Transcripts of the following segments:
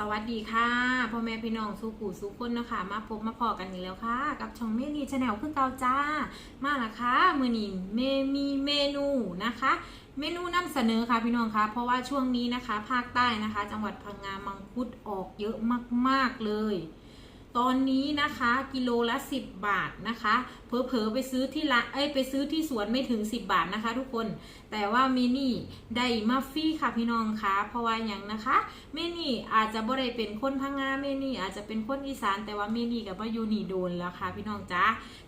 สวัสดีค่ะพ่อแม่พี่น้องสู้กูสู้คนนะคะมาพบมาพอกันอีกแล้วค่ะ กับช่องเมนีชาแนลคือเก่าจ้า มาละค่ะมือนี้เมมีเมนูนะคะ เมนูนำเสนอค่ะพี่น้องคะเพราะว่าช่วงนี้นะคะ ภาคใต้นะคะ จังหวัดพังงามังคุดออกเยอะมาก ๆเลย ตอนนี้นะคะกิโลละ 10 บาทนะคะเพอเพอไปซื้อที่ละเอ้ยไปซื้อที่สวนไม่ถึง 10 บาทนะคะ ทุกคนแต่ว่าเมนี่ได้มาฟี่ค่ะพี่น้องคะเพราะว่าอย่างนะคะเมนี่อาจจะบ่ได้เป็นคนพังงาเมนี่อาจจะเป็นคนอีสาน แต่ว่าเมนี่กับว่ายู่นี่โดนแล้วค่ะ พี่น้องจ้า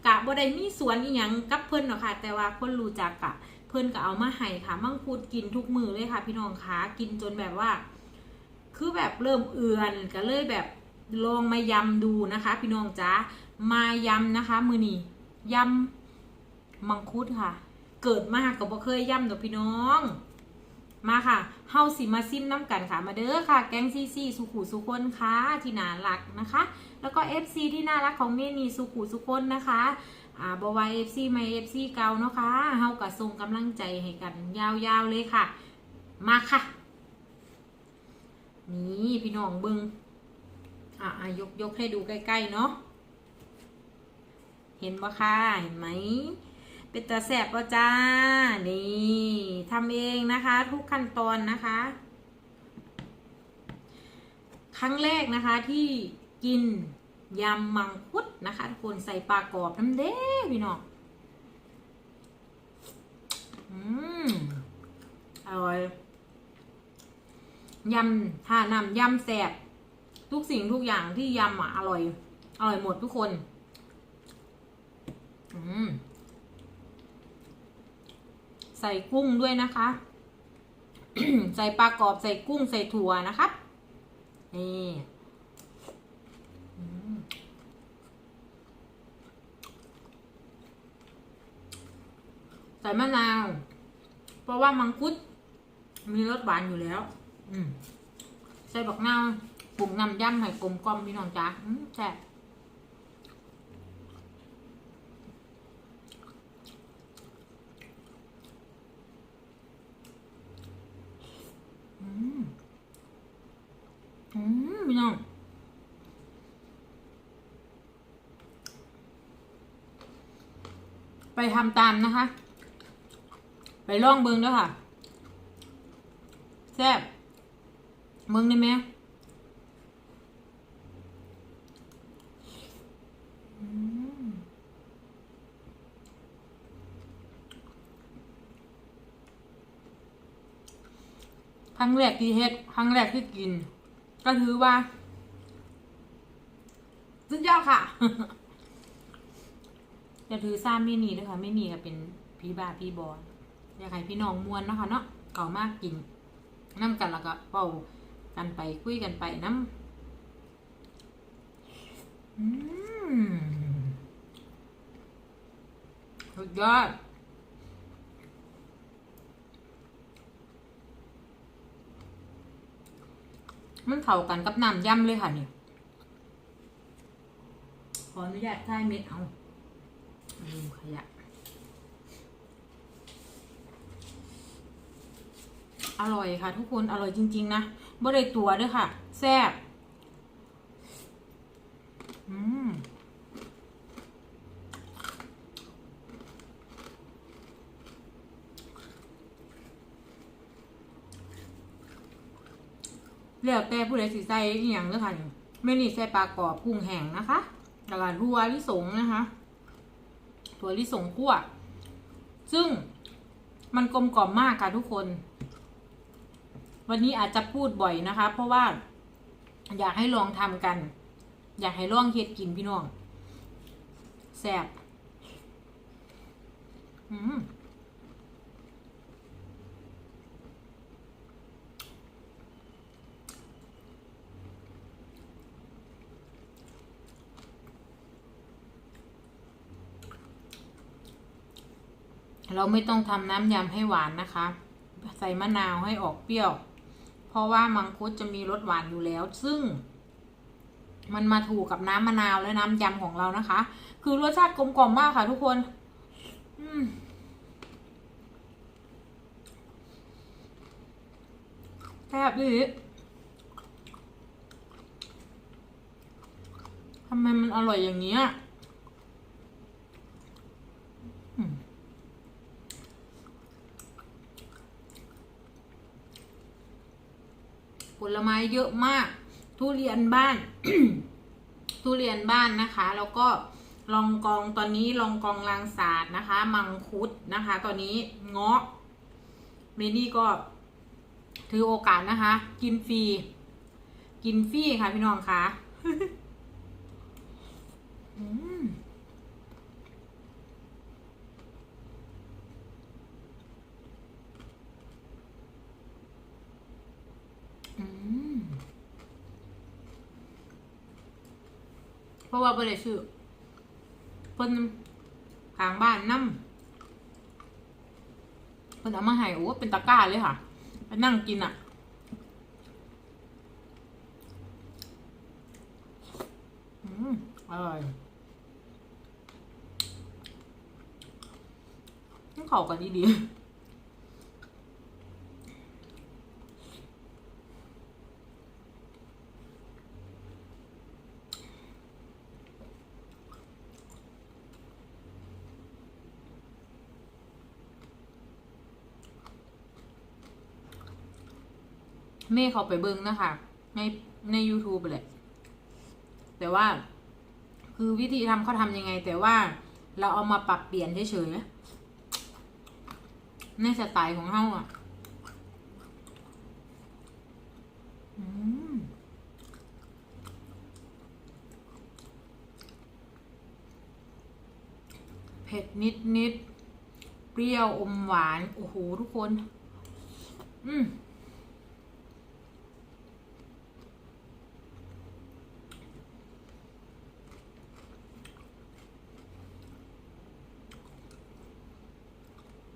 กะบ่ได้มีสวนอีหยังกับเพิ่อนหรอกค่ะ แต่ว่าคนรู้จักกะเพิ่อนก็เอามาให้ค่ะ มังคุดกินทุกมือเลยค่ะ พี่น้องคะกินจนแบบว่า คือแบบเริ่มเอือนก็เลยแบบ ลองมายำดูนะคะ พี่น้องจ้ามายำนะคะ มือนี่ยำมังคุดค่ะ เกิดมาก็บ่เคยยำดอกพี่น้อง มาค่ะเฮาสิมาซิมน้ำกันค่ะ มาเด้อค่ะ แกงซีซีสุขุสุคนค่ะที่น่ารักนะคะ แล้วก็ FC ที่น่ารักของเมนีสุขุสุคนนะคะอ่าบวาย FC ไม่ FC เก่าเนาะค่ะเฮาก็ส่งกำลังใจให้กัน ยาวๆเลยค่ะ มาค่ะ นี่พี่น้องเบึง อะยกยกให้ดูใกล้ๆเนาะเห็นปะค่ะเห็นไหมเป็นตาแสบปะจ้า นี่ทำเองนะคะ ทุกขั้นตอนนะคะ ครั้งแรกนะคะที่กินยำมังคุดนะคะทุกคนใส่ปลากรอบน้ำเด้พี่น้องอืมอร่อยยำถ้านำยำแสบ ทุกสิ่งทุกอย่างที่ยำอะอร่อย อร่อยหมดทุกคน อืมใส่กุ้งด้วยนะคะ ใส่ปลากรอบใส่กุ้งใส่ถั่วนะคะ นี่ใส่มะนาว เพราะว่ามังคุดมีรสหวานอยู่แล้ว อืม ใส่บักนาว ปรุงน้ำยำให้กลมกล่อมพี่น้องจ้าแซ่บอืมอืมพี่น้องไปทำตามนะคะ ไปล่องเบิงด้วยค่ะ แซ่บเมืองได้ไหมอืมค รั้งแรกที่เฮ็ดครั้งแรกที่กิน ก็ถือว่าสุดยอดค่ะจะถือซ้ำไม่หนีด้วยค่ะไม่หนีก็เป็นพี่บ้าพี่บอลอยากให้พี่น้องมวนนะคะเนาะเก่ามากกินน้ำกันแล้วก็เป่ากันไปคุยกันไปน้ำอืมสุดยอด มันเข้ากันกับน้ำยำเลยค่ะนี่ขออนุญาตใช้เม็ดเอาขยะอร่อยค่ะ ทุกคนอร่อยจริง ๆ นะบ่ได้ตัวด้วยค่ะ แซ่บอืม เลือกแต่ผู้ใดสิใส่อีหยังเด้อค่ะนี่ไม่นี่ใส่ปลากรอบกุ้งแห้งนะคะแล้วก็ถั่วลิสงนะคะถั่วลิสงคั่ว ซึ่งมันกลมกล่อมมากค่ะทุกคน วันนี้อาจจะพูดบ่อยนะคะ เพราะว่า อยากให้ลองทำกัน อยากให้ลองเฮ็ดกินพี่น้องแซ่บอืม เราไม่ต้องทำน้ำยำให้หวานนะคะ ใส่มะนาวให้ออกเปรี้ยว เพราะว่ามังคุดจะมีรสหวานอยู่แล้ว ซึ่ง มันมาถูกกับน้ำมะนาวและน้ำยำของเรานะคะ คือรสชาติกลมกล่อมมากค่ะทุกคน อืมแซ่บดีทำไมมันอร่อยอย่างนี้ยอืมผ ลไม้เยอะมาก ทุเรียนบ้าน ทุเรียนบ้านนะคะ แล้วก็ลองกองตอนนี้ลองกองลางศาสตร์นะคะ มังคุดนะคะ ตอนนี้เงาะเมนี่ก็ถือโอกาสนะคะ กินฟรีกินฟรีค่ะพี่น้องคะอืมอืม เพราะว่าบ่ได้ซื้อเพิ่นทางบ้านนำเพิ่นเอามาให้โอ้เป็นตะกร้าเลยค่ะไปนั่งกินอะอืมอร่อยต้องเข้ากันดีๆ เม่เขาไปเบิ้งนะคะ ในใน YouTube ไปเลย แต่ว่า คือวิธีทำเขาทำยังไง แต่ว่าเราเอามาปรับเปลี่ยนเฉยๆในสไตล์ของเขาอะเผ็ดนิดนิดๆเปรี้ยวอมหวาน โอ้โห ทุกคน อืม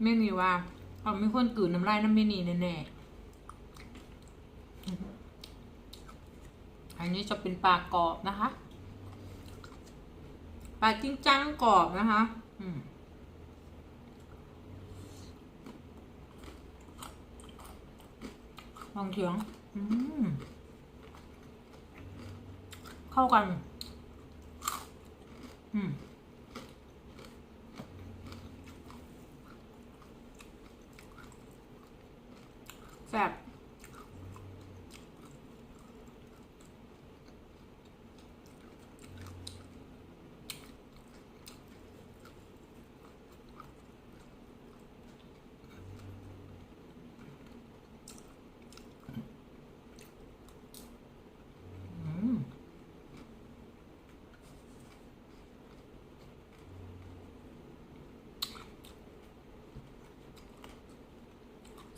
ไม่มีว่าเอาไม่ควรกืนน้ำลายน้ำไม่นีแน่ๆอันนี้จะเป็นปลากรอบนะคะปลาจิ้งจังกรอบนะคะอืมลองเถียงอืมเข้ากัน อืม แซ่บอืม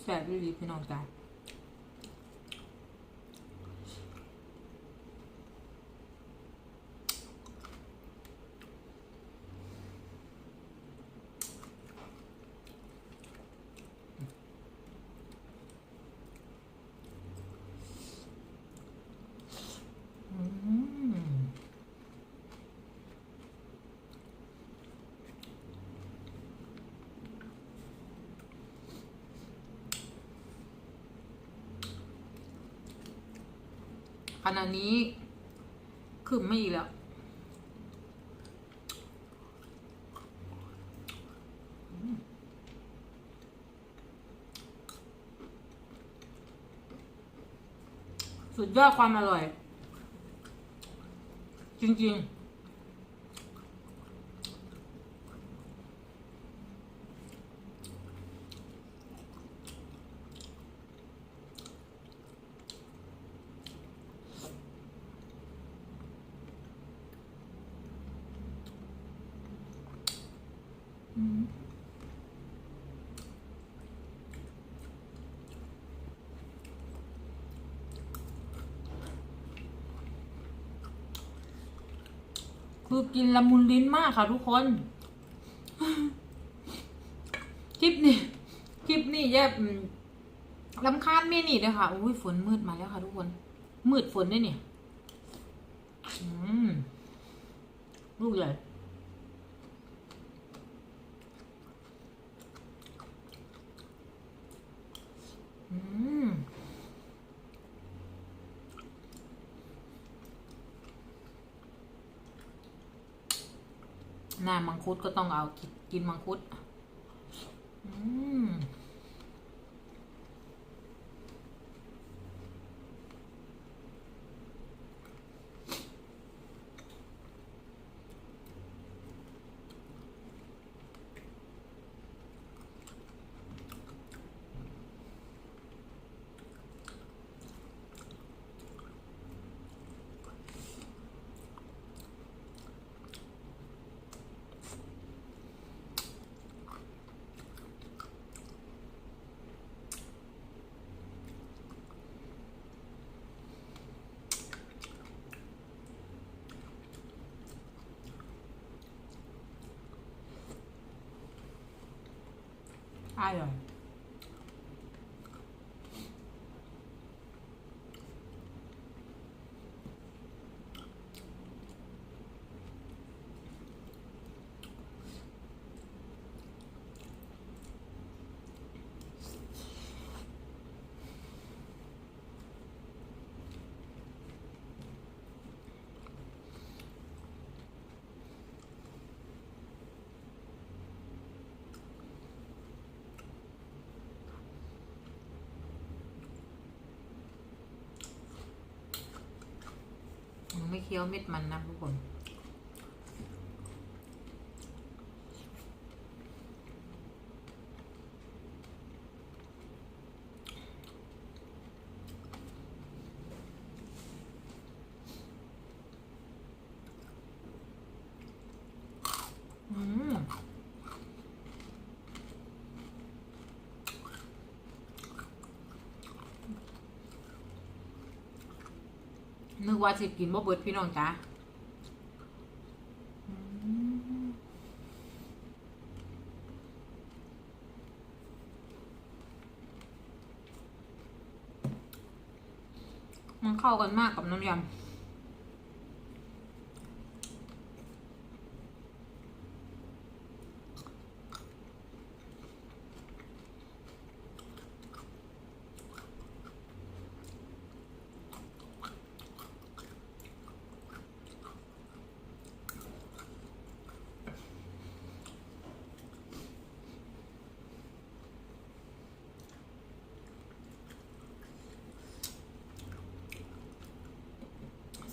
แซ่บดีๆพี่น้องจ้า อืม อันนี้คือไม่อีกแล้วสุดยอดความอร่อย จริง ๆ คือกินละมุนลิ้นมากค่ะทุกคน คลิปนี้ คลิปนี้แย่อืมลำคาญเมนี่เลยค่ะอุ้ยฝนมืดมาแล้วค่ะทุกคน มืดฝนด้วยเนี่ยลูกใหญ่อืม หน้ามังคุดก็ต้องเอากินมังคุด อืม อร่ เคี้ยวเม็ดมันนะทุกคน อืม นึกว่าสิกินบ่เบิดพี่น้องจ้ามันเข้ากันมากกับน้ำยำ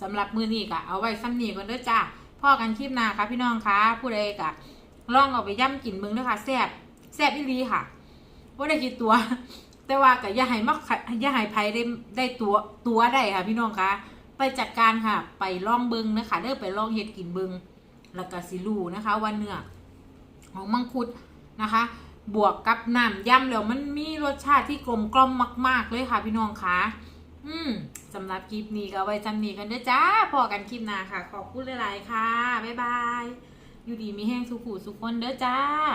สำหรับมือนี้กะเอาไว้ซ้ำนี้ก่อนเด้อจ้าพ่อกันคลิปหน้าค่ะพี่น้องคะผู้ใดกะลองเอาไปย่ำกินเบิ่งเด้อค่ะแซ่บแซ่บอีหลีค่ะว่าได้คิดตัว แต่ว่ากะอย่าให้มักอย่าให้ไผได้ได้ตัวตัวได้ค่ะ พี่น้องคะไปจัดการค่ะ ไปลองเบิงนะคะเด้อไปลองเฮ็ดกินเบิงแล้วก็สิรู้นะคะว่าเนื้อของมังคุดนะคะ บวกกับน้ำย่ำแล้วมันมีรสชาติที่กลมกล่อมมาก ๆ เลยค่ะพี่น้องคะ อืมสำหรับคลิปนี้ก็ไว้จำนี้กันเด้อจ้า พอกันคลิปหน้าค่ะ ขอบคุณหลาย ๆ ค่ะ บ๊ายบาย อยู่ดีมีแห้งสุขุสุขคนเด้อจ้า